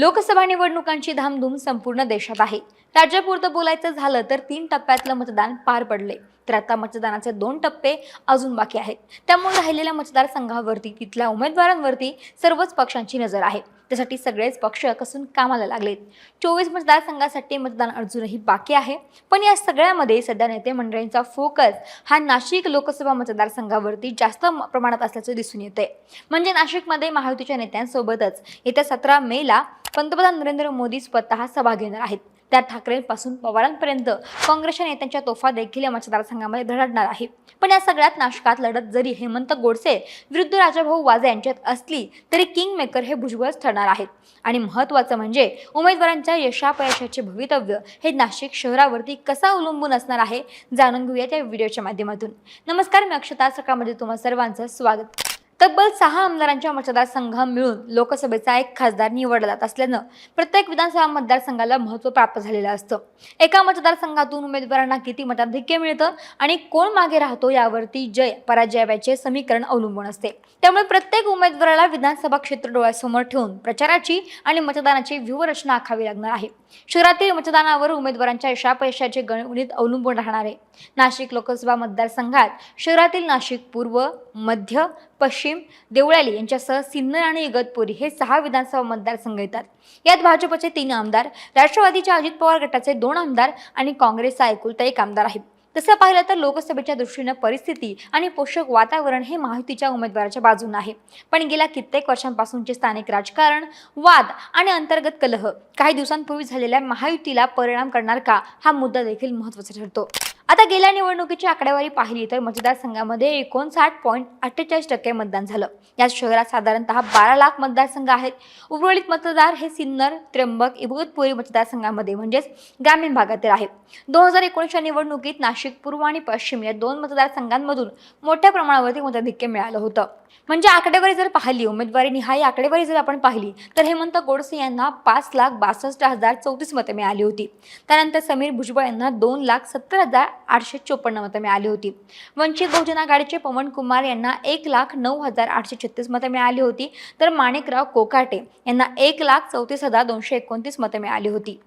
लोकसभा निवडणुकांची धामधूम संपूर्ण देशात आहे. राज्यापुरतं बोलायचं झालं तर तीन टप्प्यातलं मतदान पार पडले तर आता मतदानाचे दोन टप्पे अजून बाकी आहेत. त्यामुळे राहिलेल्या मतदारसंघावरती तिथल्या उमेदवारांवरती सर्वच पक्षांची नजर आहे. त्यासाठी सगळेच पक्ष कसून कामाला लागलेत. चोवीस मतदारसंघासाठी मतदान अजूनही बाकी आहे. पण या सगळ्यामध्ये सध्या नेते मंडळींचा फोकस हा नाशिक लोकसभा मतदारसंघावरती जास्त प्रमाणात असल्याचं दिसून येते म्हणजे नाशिकमध्ये महायुतीच्या नेत्यांसोबतच येत्या सतरा मेला पंतप्रधान नरेंद्र मोदी स्वतः सभा घेणार आहेत. त्या ठाकरेंपासून पवारांपर्यंत काँग्रेसच्या नेत्यांच्या तोफा देखील या मतदारसंघामध्ये धडकणार आहे. पण या सगळ्यात नाशकात लढत जरी हेमंत गोडसे विरुद्ध राजाभाऊ वाजे यांच्यात असली तरी किंग मेकर हे भुजबळच ठरणार आहेत. आणि महत्त्वाचं म्हणजे उमेदवारांच्या यशापयशाचे भवितव्य हे नाशिक शहरावरती कसा अवलंबून असणार आहे जाणून घेऊया त्या व्हिडिओच्या माध्यमातून. नमस्कार मी अक्षता. सकाळमध्ये तुम्हा सर्वांचं स्वागत. तब्बल सहा आमदारांच्या मतदारसंघ मिळून लोकसभेचा एक खासदार निवडला जात असल्यानं प्रत्येक विधानसभा मतदारसंघाला महत्त्व प्राप्त झालेलं असतं. एका मतदारसंघातून उमेदवारांना किती मताधिक्य मिळतं आणि कोण मागे राहतो यावरती जय पराजयाचे समीकरण अवलंबून असते. त्यामुळे प्रत्येक उमेदवाराला विधानसभा क्षेत्र डोळ्यासमोर ठेवून प्रचाराची आणि मतदानाची व्यूहरचना आखावी लागणार आहे. शहरातील मतदानावर उमेदवारांच्या यशापयशाचे गणित अवलंबून राहणार आहे. नाशिक लोकसभा मतदारसंघात शहरातील नाशिक पूर्व मध्य पश्चिम देवळाली यांच्यासह सिन्नर आणि इगतपुरी हे सहा विधानसभा मतदारसंघ येतात. यात भाजपचे तीन आमदार राष्ट्रवादीच्या अजित पवार गटाचे दोन आमदार आणि काँग्रेसचा एकुलता एक आमदार आहे. तसं पाहिलं तर लोकसभेच्या दृष्टीनं परिस्थिती आणि पोषक वातावरण हे महायुतीच्या उमेदवाराच्या बाजून आहे. पण गेल्या कित्येक वर्षांपासूनचे स्थानिक राजकारण वाद आणि अंतर्गत कलह काही दिवसांपूर्वी झालेल्या महायुतीला परिणाम करणार का हा मुद्दा देखील महत्त्वाचा ठरतो. आता गेल्या निवडणुकीची आकडेवारी पाहिली तर मतदारसंघामध्ये एकोणसाठ पॉईंट अठ्ठेचाळीस टक्के मतदान झालं. या शहरात साधारणतः बारा लाख मतदारसंघ आहेत. उर्वरित मतदार हे सिन्नर त्र्यंबक इगतपुरी मतदारसंघामध्ये म्हणजेच ग्रामीण भागातील आहेत. दोन हजार एकोणीसच्या निवडणुकीत नाशिक पूर्व आणि पश्चिम या दोन मतदारसंघांमधून मोठ्या प्रमाणावरती मताधिक्य मिळालं होतं. म्हणजे आकडेवारी जर पाहिली उमेदवारी निहाय आकडेवारी जर आपण पाहिली तर हेमंत गोडसे यांना पाच लाख बासष्ट हजार चौतीस मतं मिळाली होती. त्यानंतर समीर भुजबळ यांना दोन लाख सत्तर हजार आठशे चोपन्न मतं मिळाली होती. वंचित बहुजन आघाडीचे पवन कुमार यांना एक लाख नऊ हजार आठशे छत्तीस मतं मिळाली होती. तर माणिकराव कोकाटे यांना एक लाख चौतीस हजार दोनशे एकोणतीस मतं मिळाली होती.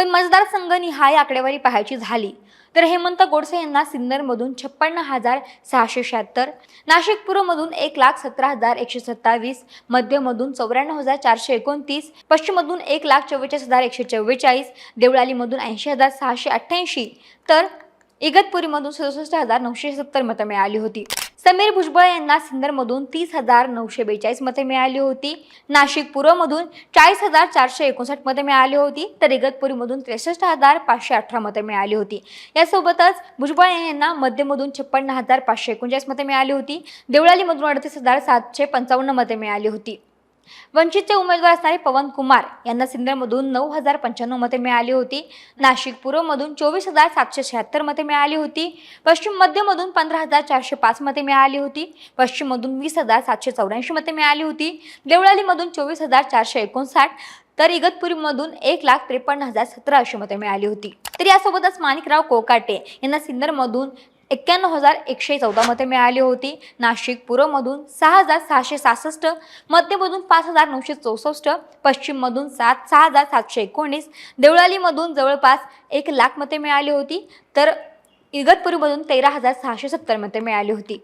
पण मतदारसंघ निहाय आकडेवारी पाहायची झाली. तर हेमंत गोडसे यांना सिन्नरमधून छप्पन्न हजार सहाशे शहात्तर नाशिक पूर्वमधून एक लाख सतरा हजार एकशे सत्तावीस मध्यमधून चौऱ्याण्णव हजार चारशे एकोणतीस पश्चिममधून एक लाख चव्वेचाळीस हजार एकशे चव्वेचाळीस देवळालीमधून ऐंशी हजार सहाशे अठ्ठ्याऐंशी तर इगतपुरीमधून सदुसष्ट हजार नऊशे सत्तर मतं मिळाली होती. समीर भुजबळ यांना सिन्नरमधून तीस हजार नऊशे बेचाळीस मते मिळाली होती. नाशिक पूर्वमधून चाळीस हजार चारशे एकोणसाठ मते मिळाली होती. तर इगतपुरीमधून त्रेसष्ट हजार पाचशे अठरा मते मिळाली होती. यासोबतच भुजबळ यांना मध्यमधून छप्पन्न हजार पाचशे एकोणचाळीस मते मिळाली होती. देवळालीमधून अडतीस हजार सातशे पंचावन्न मते मिळाली होती. वंचितचे उमेदवार असणारे पवन कुमार यांना सिन्नरमधून नऊ हजार पंच्याण्णव मते मिळाली होती. नाशिक पूर्वमधून चोवीस हजार सातशे शहात्तर मते मिळाली होती. पश्चिम मध्यमधून पंधरा हजार चारशे पाच मते मिळाली होती. पश्चिममधून वीस हजार सातशे चौऱ्याऐंशी मते मिळाली होती. देवळालीमधून चोवीस हजार चारशे एकोणसाठ तर इगतपुरीमधून एक लाख त्रेपन्न हजार सतरा अशी मते मिळाली होती. तर यासोबतच माणिकराव कोकाटे यांना सिन्नरमधून एक्क्याण्णव हजार एकशे चौदा मते मिळाली होती. नाशिक पूर्वमधून सहा हजार सहाशे सहासष्ट मध्यमधून पाच हजार नऊशे चौसष्ट पश्चिममधून सात सहा हजार सातशे एकोणीस देवळालीमधून जवळपास एक लाख मते मिळाली होती. तर इगतपुरीमधून तेरा हजार सहाशे सत्तर मते मिळाली होती.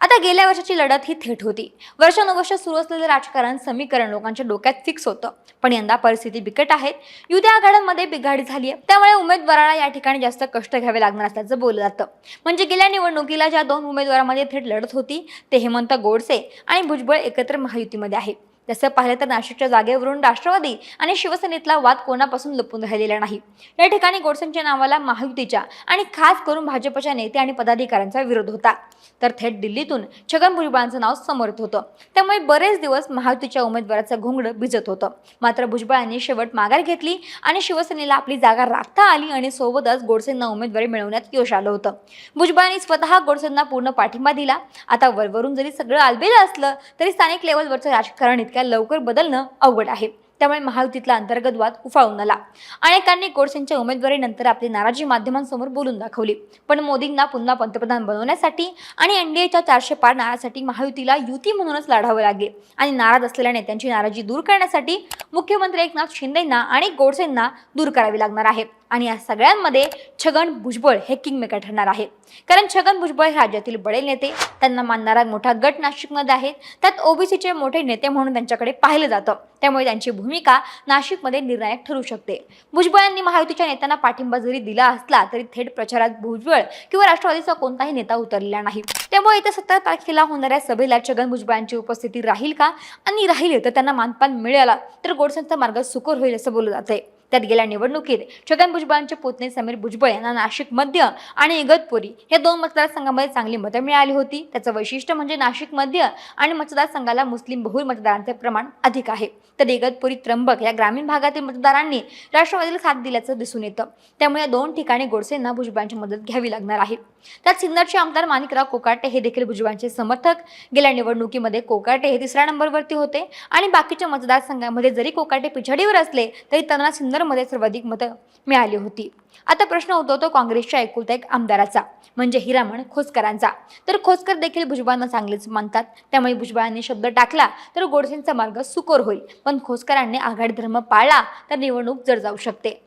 आता गेल्या वर्षाची लढत ही थेट होती. वर्षानुवर्ष सुरू असलेलं राजकारण समीकरण लोकांच्या डोक्यात फिक्स होतं. पण यंदा परिस्थिती बिकट आहे. युती आघाड्यांमध्ये बिघाडी झाली आहे त्यामुळे उमेदवाराला या ठिकाणी जास्त कष्ट घ्यावे लागणार असल्याचं बोललं जातं. म्हणजे गेल्या निवडणुकीला ज्या दोन उमेदवारांमध्ये थेट लढत होती ते हेमंत गोडसे आणि भुजबळ एकत्र महायुतीमध्ये आहे. तसं पाहिलं तर नाशिकच्या जागेवरून राष्ट्रवादी आणि शिवसेनेतला वाद कोणापासून लपून राहिलेला नाही. या ठिकाणी गोडसेंच्या नावाला महायुतीच्या आणि खास करून भाजपच्या नेते आणि पदाधिकाऱ्यांचा विरोध होता. तर थेट दिल्लीतून छगन भुजबळांचं नाव समोर होतं. त्यामुळे बरेच दिवस महायुतीच्या उमेदवाराचं घोंगडं भिजत होतं. मात्र भुजबळांनी शेवट माघार घेतली आणि शिवसेनेला आपली जागा राखता आली आणि सोबतच गोडसेंना उमेदवारी मिळवण्यात यश आलं होतं. भुजबळांनी स्वतः गोडसेंना पूर्ण पाठिंबा दिला. आता वरवरून जरी सगळं आलबेलं असलं तरी स्थानिक लेवलवरचं राजकारण इतक्या लवकर बदलणं अवघड आहे. त्यामुळे महायुतीतला अंतर्गत वाद उफाळून आला. अनेकांनी गोडसेंच्या उमेदवारीनंतर आपली नाराजी माध्यमांसमोर बोलून दाखवली. पण मोदींना पुन्हा पंतप्रधान बनवण्यासाठी आणि एनडीएच्या चारशे पार नारासाठी महायुतीला युती म्हणूनच लढावे लागले आणि नाराज असलेल्या नेत्यांची नाराजी दूर करण्यासाठी मुख्यमंत्री एकनाथ शिंदेंना आणि गोडसेंना दूर करावी लागणार आहे. आणि या सगळ्यांमध्ये छगन भुजबळ हे किंगमेकर ठरणार आहे. कारण छगन भुजबळ हे राज्यातील बडे नेते त्यांना मानणारा मोठा गट नाशिकमध्ये आहे. त्यात ओबीसीचे मोठे नेते म्हणून त्यांच्याकडे पाहिलं जातं. त्यामुळे त्यांची भूमिका नाशिकमध्ये निर्णायक ठरू शकते. भुजबळ यांनी महायुतीच्या नेत्यांना पाठिंबा जरी दिला असला तरी थेट प्रचारात भुजबळ किंवा राष्ट्रवादीचा कोणताही नेता उतरलेला नाही. त्यामुळे येत्या सत्तर तारखेला होणाऱ्या सभेला छगन भुजबळ यांची उपस्थिती राहील का? आणि राहिले तर त्यांना मानपान मिळाला तर गोडसेंचा मार्ग सुकर होईल असं बोललं जातंय. त्यात गेल्या निवडणुकीत छगन भुजबळांचे पुतणे समीर भुजबळ यांना नाशिक मध्य आणि इगतपुरी हे दोन मतदारसंघामध्ये चांगली मतं मिळाली होती. त्याचं वैशिष्ट्य म्हणजे नाशिक मध्य आणि मतदारसंघाला मुस्लिम बहुल मतदारांचे प्रमाण अधिक आहे. तर इगतपुरी त्र्यंबक या ग्रामीण भागातील मतदारांनी राष्ट्रवादीला साथ दिल्याचं दिसून येतं. त्यामुळे या दोन ठिकाणी गोडसेंना भुजबळांची मदत घ्यावी लागणार आहे. त्यात सिन्नरचे आमदार माणिकराव कोकाटे हे देखील भुजबळांचे समर्थक. गेल्या निवडणुकीमध्ये कोकाटे हे तिसऱ्या नंबरवरती होते आणि बाकीच्या मतदारसंघामध्ये जरी कोकाटे पिछाडीवर असले तरी त्यांना सिन्नरमध्ये सर्वाधिक मतं मिळाली होती. आता प्रश्न उद्भवतो काँग्रेसच्या एकुलता एक आमदाराचा म्हणजे हिरामण खोसकरांचा. तर खोसकर देखील भुजबळांना चांगलेच मानतात. त्यामुळे भुजबळांनी शब्द टाकला तर गोडसेंचा मार्ग सुकर होईल. पण खोसकरांनी आघाडी धर्म पाळला तर निवडणूक जर जाऊ शकते.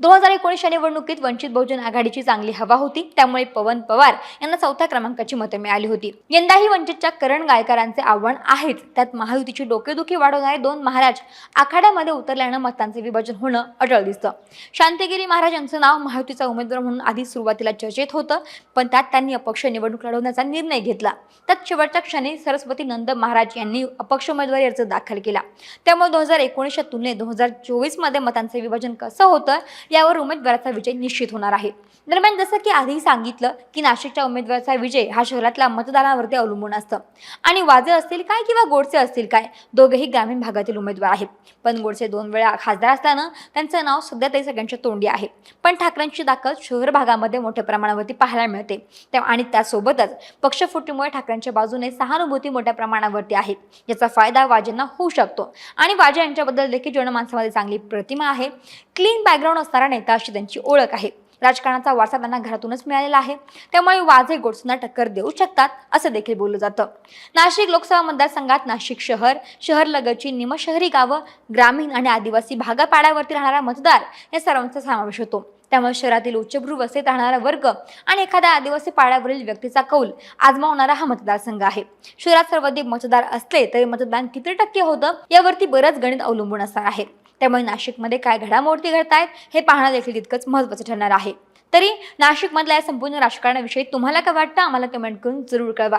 दोन हजार एकोणीसच्या निवडणुकीत वंचित बहुजन आघाडीची चांगली हवा होती. त्यामुळे पवन पवार यांना चौथ्या क्रमांकाची मतं मिळाली होती. यंदाही वंचितच्या करण गायकरांचे आव्हान आहेच त्यात महायुतीची डोकेदुखी वाढवणारे दोन महाराज आखाड्यामध्ये उतरल्यानं मतांचे विभाजन होणं अटळ दिसतं. शांतीगिरी महाराज यांचं नाव महायुतीचा उमेदवार म्हणून आधी सुरुवातीला चर्चेत होतं. पण त्यात त्यांनी अपक्ष निवडणूक लढवण्याचा निर्णय घेतला. त्यात शेवटच्या क्षणी सरस्वती नंद महाराज यांनी अपक्ष उमेदवारी अर्ज दाखल केला. त्यामुळे दोन हजार एकोणीसच्या तुलनेत दोन हजार चोवीसमध्ये मतांचे विभाजन कसं होतं? यावर उमेदवाराचा विजय निश्चित होणार आहे. दरम्यान जसं की आधी सांगितलं की नाशिकच्या उमेदवाराचा विजय हा शहरातल्या मतदानावरती अवलंबून असतं. आणि वाजे असतील काय किंवा गोडसे असतील काय दोघेही ग्रामीण भागातील उमेदवार आहेत. पण गोडसे दोन वेळा खासदार असल्यानं त्यांचं नाव सध्या तरी सगळ्यांच्या तोंडी आहे. पण ठाकरेंची दाखल शहर भागामध्ये मोठ्या प्रमाणावरती पाहायला मिळते. त्या आणि त्यासोबतच पक्षफुटीमुळे ठाकरेंच्या बाजूने सहानुभूती मोठ्या प्रमाणावरती आहे. याचा फायदा वाजेंना होऊ शकतो. आणि वाजे यांच्याबद्दल देखील जनमानसामध्ये चांगली प्रतिमा आहे. क्लीन बॅकग्राऊंड असणारा नेता अशी त्यांची ओळख आहे. राजकारणाचा वारसा त्यांना घरातूनच मिळालेला आहे. त्यामुळे वाझे गोडसेंना टक्कर देऊ शकतात असं देखील बोललं जातं. नाशिक लोकसभा मतदारसंघात नाशिक शहर शहर लगतची निमशहरी गावं ग्रामीण आणि आदिवासी भागापाड्यावरती राहणारा मतदार या सर्वांचा समावेश होतो. त्यामुळे शहरातील उच्चभ्रू वस्तीत राहणारा वर्ग आणि एखाद्या आदिवासी पाड्यावरील व्यक्तीचा कौल आजमावणारा हा मतदारसंघ आहे. शहरात सर्वाधिक मतदार असले तरी मतदान किती टक्के होतं यावरती बरंच गणित अवलंबून असणार आहे. त्यामुळे नाशिकमध्ये काय घडामोडी घडतायत हे पाहणं देखील तितकंच महत्त्वाचं ठरणार आहे. तरी नाशिकमधल्या या संपूर्ण राजकारणाविषयी तुम्हाला काय वाटतं आम्हाला कमेंट करून जरूर कळवा.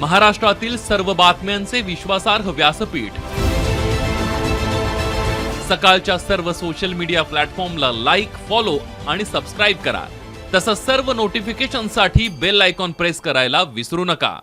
महाराष्ट्रातील सर्व बातम्यांचे विश्वासार्ह व्यासपीठ. सकाळच्या सर्व सोशल मीडिया प्लॅटफॉर्मला लाईक फॉलो आणि सबस्क्राईब करा. तसंच सर्व नोटिफिकेशनसाठी बेल आयकॉन प्रेस करायला विसरू नका.